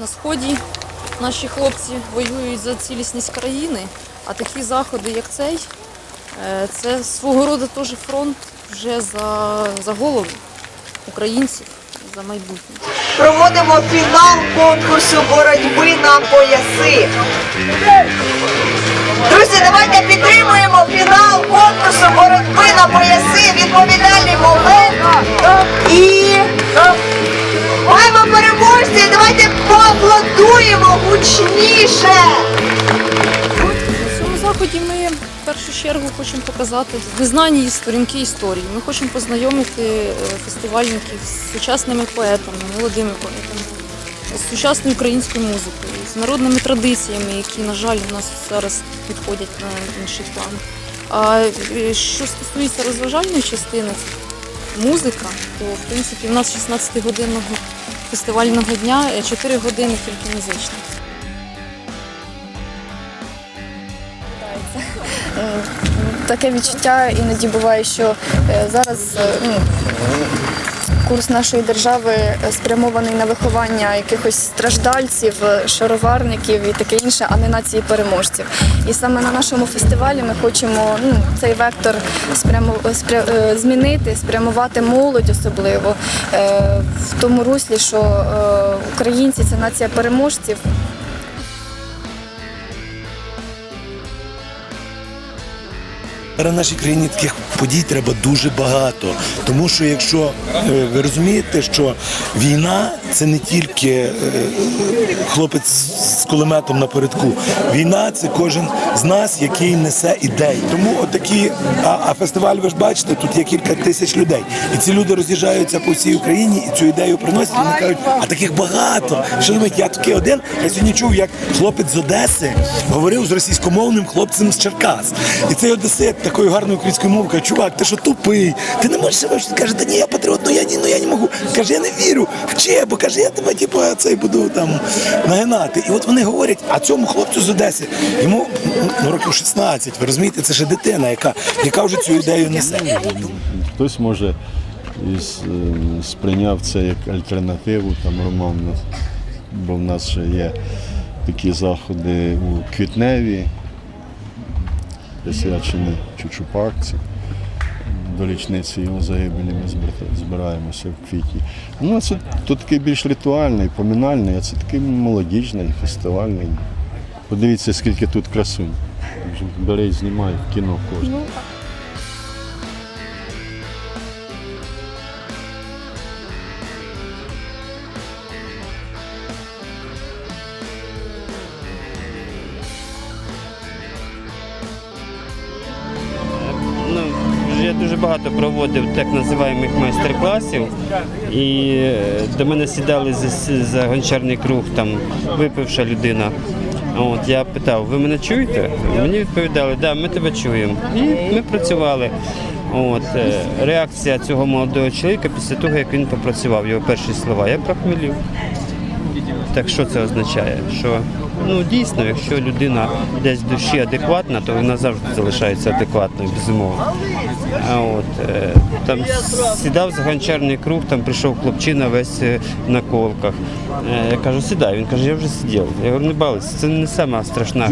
на сході наші хлопці воюють за цілісність країни, а такі заходи, як цей, е, це свого роду теж фронт вже за, за голову українців, за майбутнє. Проводимо фінал конкурсу боротьби на пояси. Гучніше. На цьому заході ми в першу чергу хочемо показати визнані сторінки історії. Ми хочемо познайомити е, фестивальників з сучасними поетами, молодими поетами, з сучасною українською музикою, з народними традиціями, які, на жаль, у нас зараз відходять на інший план. А е, що стосується розважальної частини, музика, то в принципі в нас 16-годинного фестивального дня 4 години тільки музична. таке відчуття іноді буває, що е, зараз е, ну, курс нашої держави е, спрямований на виховання якихось страждальців, е, шароварників і таке інше, а не нації переможців. І саме на нашому фестивалі ми хочемо ну, цей вектор спрямо, спря, е, змінити, спрямувати молодь особливо е, в тому руслі, що е, українці це нація переможців. В нашій країні таких подій треба дуже багато. Тому що якщо е, ви розумієте, що війна це не тільки е, хлопець з кулеметом напередку. Війна це кожен з нас, який несе ідеї. Тому отакі, а, а фестиваль, ви ж бачите, тут є кілька тисяч людей. І ці люди роз'їжджаються по всій Україні і цю ідею приносять. Вони кажуть, а таких багато. Що думають, я такий один. Я сьогодні чув, як хлопець з Одеси говорив з російськомовним хлопцем з Черкас. І цей одесит такою гарною українською мовою каже, чувак, ти що тупий? Ти не можеш себе каже, та ні, я патріот, ну я ні, ну я не можу. Каже, я не вірю. Вчи, бо каже, я тебе типу, цей буду там нагинати. І от вони говорять, а цьому хлопцю з Одеси йому ну, років 16, ви розумієте, це ще дитина, яка, яка вже цю ідею несе. Хтось може із, е, сприйняв це як альтернативу там роман, бо в нас ще є такі заходи у Квітневі, присвячені Чучупакці. До річниці його загибелі ми збираємося в квітні. Ну, це тут такий більш ритуальний, поминальний, а це такий молодіжний, фестивальний. Подивіться, скільки тут красунь. Бери і знімай в кіно кожен. Я дуже багато проводив так називаємих майстер-класів. І е, до мене сідали за, за гончарний круг, там випивша людина. От я питав, ви мене чуєте? Мені відповідали, да, ми тебе чуємо. І ми працювали. От е, реакція цього молодого чоловіка після того, як він попрацював, його перші слова, я прохмелів. Так що це означає? Що ну дійсно, якщо людина десь душі адекватна, то вона завжди залишається адекватною, безумовно. А от е, там сідав за гончарний круг, там прийшов хлопчина весь е, в наколках. Е, Я кажу, сідай. Він каже, я вже сидів. Я говорю, не балися, це не сама страшна,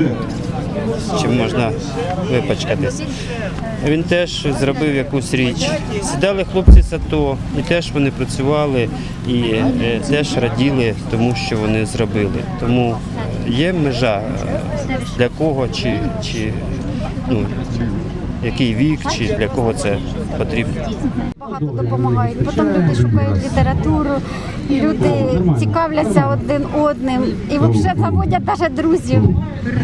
чим можна випачкатись. Він теж зробив якусь річ. Сідали хлопці з АТО, і теж вони працювали і теж раділи тому, що вони зробили. Тому є межа для кого чи, чи ну, який вік, чи для кого це потрібно. багато допомагають. Потім люди шукають літературу, люди цікавляться один одним і взагалі заводять навіть друзів.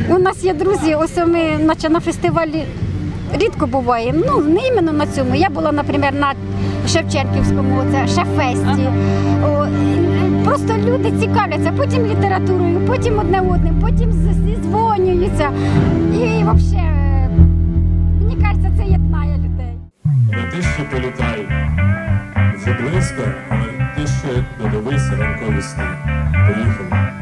У нас є друзі, ось ми наче на фестивалі рідко буває. Ну, не іменно на цьому. Я була, наприклад, на Шевченківському, це Шефесті. Люди цікавляться, потім літературою, потім одне одним, потім зізвонюються. І взагалі, мені кажеться, це єднає людей. Летище політай. Вже близько, але ти ще додивися ранкові сни. Поїхали.